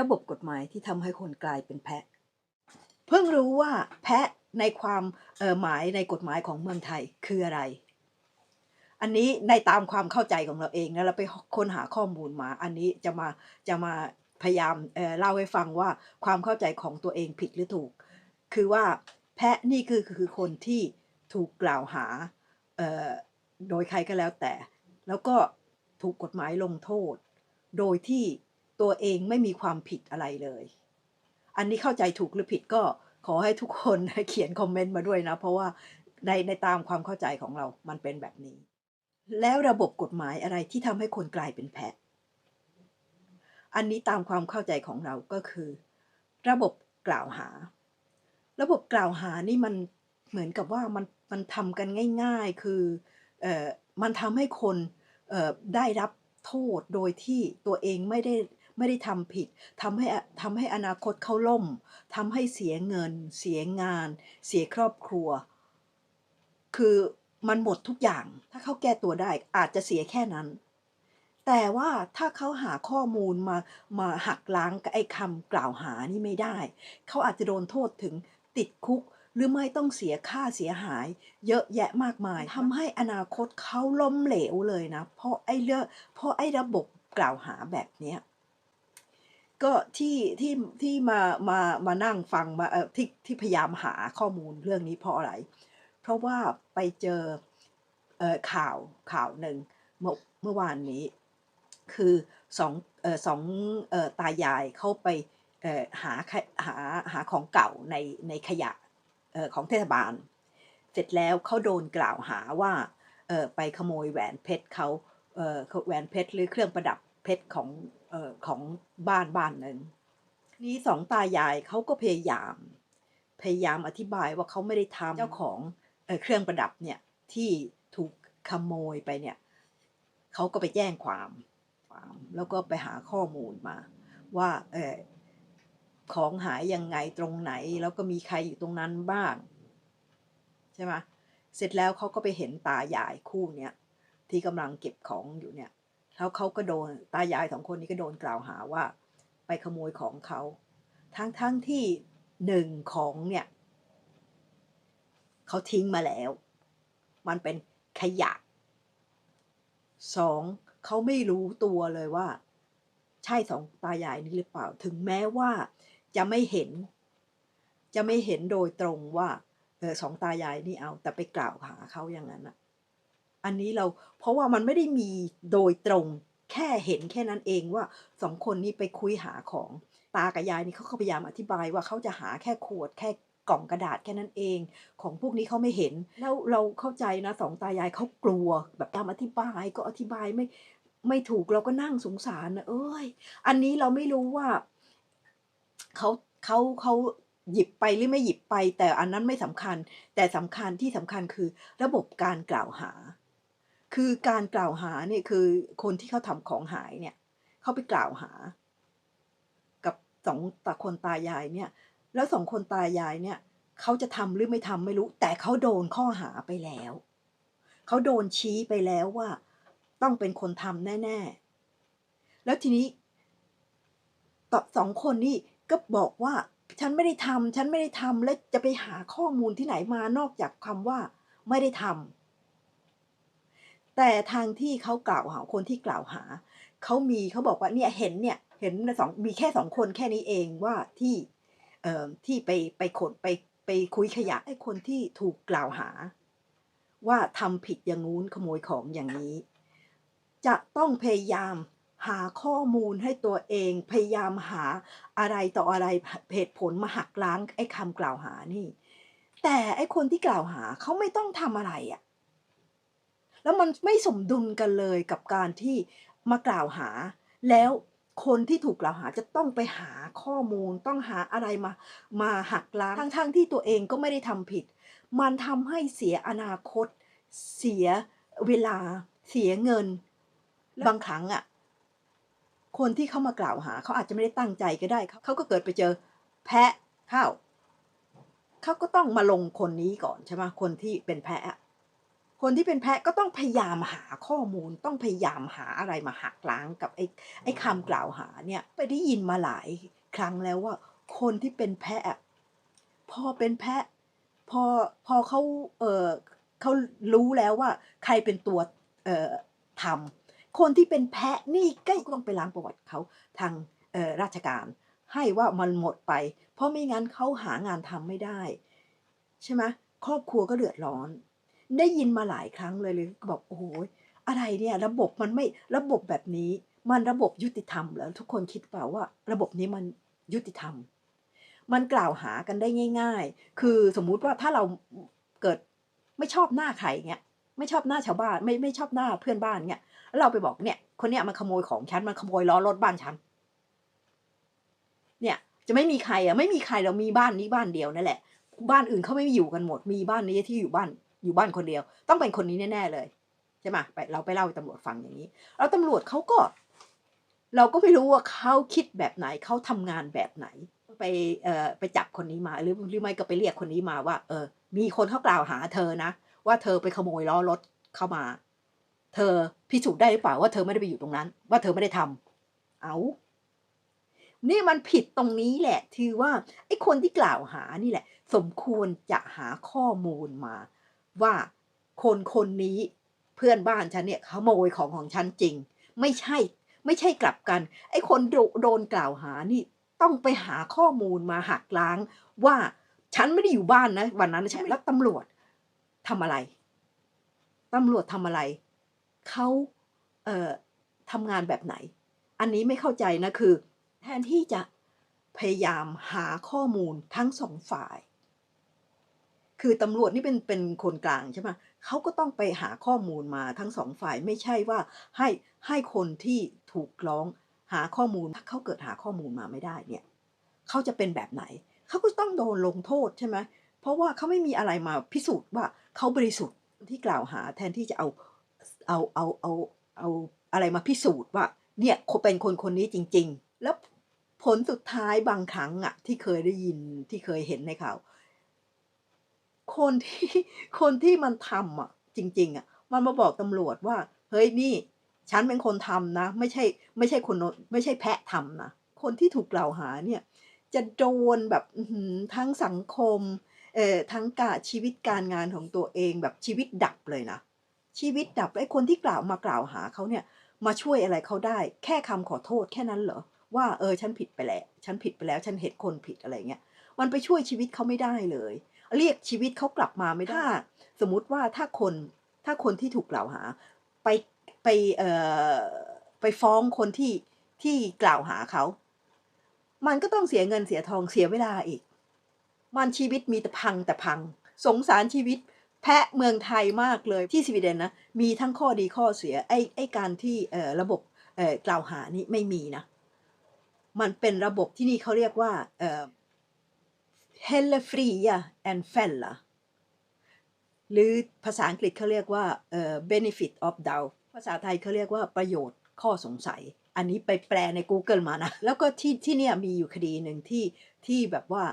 ระบบกฎหมายที่ทำให้คนกลายเป็นแพะ เพิ่งรู้ว่าแพะในความเออหมายในกฎหมายของเมืองไทยคืออะไร อันนี้ในตามความเข้าใจของเราเองนะเราไปค้นหาข้อมูลมา อันนี้จะมาจะมาพยายามเเล่าให้ฟังว่าความเข้าใจของตัวเองผิดหรือถูก คือว่าแพะนี่คือคือคนที่ถูกกล่าวหาโดยใครก็แล้วแต่ แล้วก็ถูกกฎหมายลงโทษ โดยที่ ตัวเองไม่มีความผิดอะไรเลย อันนี้เข้าใจถูกหรือผิดก็ขอให้ทุกคนเขียนคอมเมนต์มาด้วยนะ เพราะว่าในในตามความเข้าใจของเรามันเป็นแบบนี้ แล้วระบบกฎหมายอะไรที่ทำให้คนกลายเป็นแพะ อันนี้ตามความเข้าใจของเราก็คือ ระบบกล่าวหา ระบบกล่าวหานี่มันเหมือนกับว่ามันมันทำกันง่าย ๆ คือเอ่อมันทำให้คนเออได้รับโทษโดยที่ตัวเองไม่ได้ ไม่ได้ทำผิดทำให้ทำให้อนาคตเขาล่มทำให้เสียเงิน เสียงาน เสียครอบครัว คือมันหมดทุกอย่าง ถ้าเขาแก้ตัวได้อาจจะเสียแค่นั้น แต่ว่าถ้าเขาหาข้อมูลมามาหักล้างไอ้คำกล่าวหานี่ไม่ได้ เขาอาจจะโดนโทษถึงติดคุกหรือไม่ต้องเสียค่าเสียหาย เยอะแยะมากมายทำให้อนาคตเขาล้มเหลวเลยนะ เพราะไอ้เรื่องเพราะไอ้ระบบกล่าวหาแบบเนี้ย ก็ที่ที่ที่มามามานั่งฟังมาเออที่ที่พยายามหาข้อมูลเรื่องนี้เพราะอะไร เพราะว่าไปเจอเออข่าวข่าวหนึ่งเมื่อเมื่อวานนี้ คือสองเออสองเออตายายเข้าไปเอ่อหาหาหาของเก่าในในขยะเออของเทศบาล เสร็จแล้วเขาโดนกล่าวหาว่าเออไปขโมยแหวนเพชรเขาเออแหวนเพชรหรือเครื่องประดับ เพชรของเอ่อของบ้านบ้านหนึ่งนี้สองตายายเขาก็พยายาม พยายามอธิบายว่าเขาไม่ได้ทำเจ้าของเอ่อเครื่องประดับเนี่ยที่ถูกขโมยไปเนี่ยเขาก็ไปแจ้งความความแล้วก็ไปหาข้อมูลมา ว่าเออของหายยังไงตรงไหน แล้วก็มีใครอยู่ตรงนั้นบ้างใช่ไหมเสร็จแล้วเขาก็ไปเห็นตายายคู่เนี้ยที่กำลังเก็บของอยู่เนี่ย แล้วเขาก็โดนตายายสองคนนี้ก็โดนกล่าวหาว่า ไปขโมยของเขาทั้งทั้งที่หนึ่งของเนี่ยเขาทิ้งมาแล้ว มันเป็นขยะสองเขาไม่รู้ตัวเลยว่า ใช่สองตายายนี้หรือเปล่า ถึงแม้ว่าจะไม่เห็น จะไม่เห็นโดยตรงว่าเออสองตายายนี่เอา แต่ไปกล่าวหาเขาอย่างนั้นอะ อันนี้เราเพราะว่ามันไม่ได้มีโดยตรงแค่เห็นแค่นั้นเองว่าสองคนนี้ไปคุยหาของตากับยายนี่เขาพยายามอธิบายว่าเขาจะหาแค่ขวดแค่กล่องกระดาษแค่นั้นเอง ของพวกนี้เขาไม่เห็น แล้วเราเข้าใจนะสองตายายเขากลัว แบบตามอธิบายก็อธิบายไม่ไม่ถูกเราก็นั่งสงสารนะเอ้ย อันนี้เราไม่รู้ว่าเขาเขาเขาหยิบไปหรือไม่หยิบไป แต่อันนั้นไม่สำคัญ แต่สำคัญที่สำคัญคือระบบการกล่าวหา คือการกล่าวหาเนี่ยคือคนที่เขาทำของหายเนี่ยเขาไปกล่าวหา กับสองตาคนตายายเนี่ย แล้วสองคนตายายเนี่ยเขาจะทำหรือไม่ทำไม่รู้ แต่เขาโดนข้อหาไปแล้วเขาโดนชี้ไปแล้วว่า ต้องเป็นคนทำแน่ ๆ แล้วทีนี้ตอสองคนนี่ก็บอกว่า ฉันไม่ได้ทำฉันไม่ได้ทำแล้วจะไปหาข้อมูลที่ไหนมานอกจากคำว่า ไม่ได้ทำ แต่ทางที่เขากล่าวหาคนที่กล่าวหาเขามีเขาบอกว่าเนี่ยเห็นเนี่ยเห็นสองมีแค่สองคนแค่นี้เองว่าที่เอ่อที่ไปไปขนไปไปคุยขยะไอ้คนที่ถูกกล่าวหา ว่าทำผิดอย่างงู้นขโมยของอย่างนี้ จะต้องพยายามหาข้อมูลให้ตัวเอง พยายามหาอะไรต่ออะไรเหตุผลมาหักล้างไอ้คำกล่าวหานี่ แต่ไอ้คนที่กล่าวหาเขาไม่ต้องทำอะไรอะ่ะ แล้วมันไม่สมดุลกันเลยกับการที่มากล่าวหา แล้วคนที่ถูกกล่าวหาจะต้องไปหาข้อมูล ต้องหาอะไรมามาหักล้างทั้งๆทที่ตัวเองก็ไม่ได้ทำผิด มันทำให้เสียอนาคต เสียเวลา เสียเงิน บางครั้งอะคนที่เขามากล่าวหา เขาอาจจะไม่ได้ตั้งใจก็ได้เขาก็เกิดไปเจอ แพะเข้าเขาก็ต้องมาลงคนนี้ก่อนใช่ไหมคนที่เป็นแพะ คนที่เป็นแพะก็ต้องพยายามหาข้อมูล ต้องพยายามหาอะไรมาหักล้างกับไอ้ไอ้คำกล่าวหาเนี่ยไปได้ยินมาหลายครั้งแล้วว่า คนที่เป็นแพะอะพอเป็นแพะ พอพอเขาเออเขารู้แล้วว่า ใครเป็นตัวเอ่อทำคนที่เป็นแพะนี่ก็ต้องไปล้างประวัติเขาทางเอ่อราชการ ให้ว่ามันหมดไป เพราะไม่งั้นเขาหางานทำไม่ได้ ใช่ไหมครอบครัวก็เดือดร้อน ได้ยินมาหลายครั้งเลยเลยบอกโอ้โหอะไรเนี่ยระบบมันไม่ระบบแบบนี้ มันระบบยุติธรรมแล้วทุกคนคิดเปล่าว่า ระบบนี้มันยุติธรรม มันกล่าวหากันได้ง่าย ๆ คือสมมุติว่าถ้าเราเกิดไม่ชอบหน้าใครเงี้ยไม่ชอบหน้าชาวบ้านไม่ไม่ชอบหน้าเพื่อนบ้านเงี้ยแล้วเราไปบอกเนี่ยคนเนี้ยมันขโมยของฉันมันขโมยล้อรถบ้านฉันเนี่ยจะไม่มีใครอะไม่มีใครเรามีบ้านนี้บ้านเดียวนั่นแหละ บ้านอื่นเขาไม่อยู่กันหมด มีบ้านนี้ที่อยู่บ้าน อยู่บ้านคนเดียว ต้องเป็นคนนี้แน่ๆเลยใช่ไหมไปเราไปเล่าให้ตำรวจฟังอย่างนี้ แล้วตำรวจเขาก็ เราก็ไม่รู้ว่าเขาคิดแบบไหนเขาทำงานแบบไหน ไปเอ่อไปจับคนนี้มาหรือหรือไม่ก็ไปเรียกคนนี้มาว่า เออ มีคนเขากล่าวหาเธอนะว่าเธอไปขโมยล้อรถเข้ามา เธอพิสูจน์ได้หรือเปล่าว่าเธอไม่ได้ไปอยู่ตรงนั้น ว่าเธอไม่ได้ทำเอานี่มันผิดตรงนี้แหละคือว่าไอ้คนที่กล่าวหานี่แหละ สมควรจะหาข้อมูลมา ว่าคนคนนี้เพื่อนบ้านฉันเนี่ยขโมยของของฉันจริง ไม่ใช่ไม่ใช่กลับกันไอ้คนโดโดนกล่าวหานี่ต้องไปหาข้อมูลมาหักล้าง ว่าฉันไม่ได้อยู่บ้านนะวันนั้นนะฉันแล้วตำรวจทำอะไรตำรวจทำอะไรเขาเอ่อทำงานแบบไหน อันนี้ไม่เข้าใจนะคือ แทนที่จะพยายามหาข้อมูลทั้งสองฝ่าย คือตำรวจนี่เป็นเป็นคนกลางใช่ไหมเขาก็ต้องไปหาข้อมูลมาทั้งสองฝ่ายไม่ใช่ว่าให้ให้คนที่ถูกร้องหาข้อมูลถ้าเขาเกิดหาข้อมูลมาไม่ได้เนี่ยเขาจะเป็นแบบไหน เขาก็ต้องโดนลงโทษใช่ไหมเพราะว่าเขาไม่มีอะไรมาพิสูจน์ว่าเขาบริสุทธิ์ที่กล่าวหาแทนที่จะเอาเอาเอาเอาเอาอะไรมาพิสูจน์ว่าเนี่ยเป็นคนคนนี้จริง ๆ แล้วผลสุดท้ายบางครั้งอะที่เคยได้ยินที่เคยเห็นในข่าว คนที่คนที่มันทำอะ จริง ๆ อะ มันมาบอกตำรวจว่า เฮ้ยนี่ ฉันเป็นคนทำนะ ไม่ใช่ไม่ใช่คนไม่ใช่แพะทำนะคนที่ถูกกล่าวหาเนี่ย จะโดนแบบทั้งสังคมเอ่อทั้งกาชีวิตการงานของตัวเองแบบชีวิตดับเลยนะชีวิตดับไอ้คนที่กล่าวมากล่าวหาเขาเนี่ย มาช่วยอะไรเขาได้ แค่คำขอโทษแค่นั้นเหรอว่าเออฉันผิดไปแล้ว ฉันผิดไปแล้ว ฉันเห็นคนผิดอะไรเงี้ยมันไปช่วยชีวิตเขาไม่ได้เลย เรียกชีวิตเขากลับมาไม่ได้ สมมุติว่าถ้าคนถ้าคนที่ถูกกล่าวหา ไปไปเอ่อไปฟ้องคนที่ที่กล่าวหาเขา มันก็ต้องเสียเงินเสียทองเสียเวลาอีก มันชีวิตมีแต่พังแต่พัง สงสารชีวิตแพะเมืองไทยมากเลยที่สวีเดนนะมีทั้งข้อดีข้อเสียไอ้ไอ้การที่เอ่อระบบเอ่อกล่าวหานี่ไม่มีนะ มันเป็นระบบที่นี่เขาเรียกว่าเอ่อ helle fria and fälla หรือภาษาอังกฤษเขาเรียกว่าเอ่อ benefit of doubt ภาษาไทยเขาเรียกว่าประโยชน์ข้อสงสัย อันนี้ไปแปลใน Google มานะ แล้วก็ที่ที่เนี่ยมีอยู่คดีหนึ่งที่ที่แบบว่า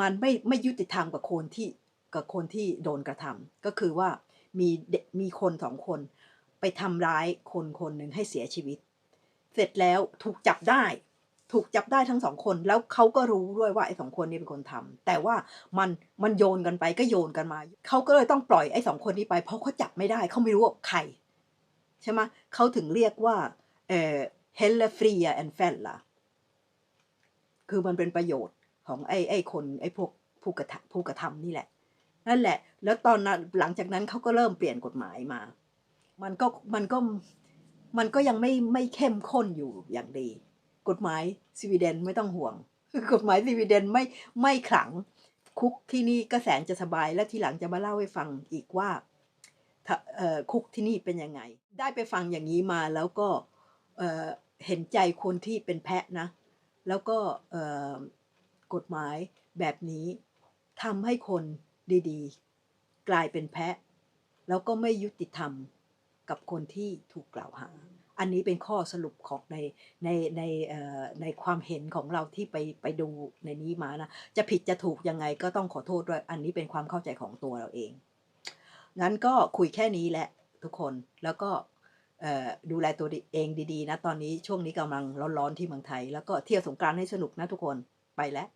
มันไม่ไม่ยุติธรรมกับคนที่กับคนที่โดนกระทำก็คือว่ามีเด็กมีคนสองคน ไปทำร้ายคนคนหนึ่งให้เสียชีวิต เสร็จแล้วถูกจับได้ ถูกจับได้ทั้งสองคน แล้วเขาก็รู้ด้วยว่าไอ้สองคนนี้เป็นคนทำแต่ว่ามันมันโยนกันไปก็โยนกันมาเขาก็เลยต้องปล่อยไอ้สองคนนี้ไป เพราะเขาจับไม่ได้เขาไม่รู้ว่าใครใช่ไหมเขาถึงเรียกว่าเอ่อ hella fria and fälla คือมันเป็นประโยชน์ของไอ้ไอ้คนไอ้พวกผู้กระทำผู้กระทำนี่แหละ นั่นแหละ แล้วตอนนั้นหลังจากนั้นเขาก็เริ่มเปลี่ยนกฎหมายมา มันก็มันก็มันก็ยังไม่ไม่เข้มข้นอยู่อย่างดี กฎหมายสวีเดนไม่ต้องห่วง กฎหมายสวีเดนไม่ไม่ขลังคุกที่นี่ก็แสนจะสบายและทีหลังจะมาเล่าให้ฟังอีกว่าคุกที่นี่เป็นยังไง ได้ไปฟังอย่างนี้มาแล้วก็เห็นใจคนที่เป็นแพะนะ แล้วก็กฎหมายแบบนี้ทำให้คนดีๆ กลายเป็นแพะ แล้วก็ไม่ยุติธรรมกับคนที่ถูกกล่าวหา อันนี้เป็นข้อสรุปของในในในเอ่อในความเห็นของเราที่ไปไปดูในนี้มานะ จะผิดจะถูกยังไงก็ต้องขอโทษด้วย อันนี้เป็นความเข้าใจของตัวเราเอง งั้นก็คุยแค่นี้แหละทุกคน แล้วก็เอ่อดูแลตัวเองดีๆนะ ตอนนี้ช่วงนี้กำลังร้อนๆที่เมืองไทย แล้วก็เที่ยวสงกรานต์ให้สนุกนะทุกคน ไปแล้ว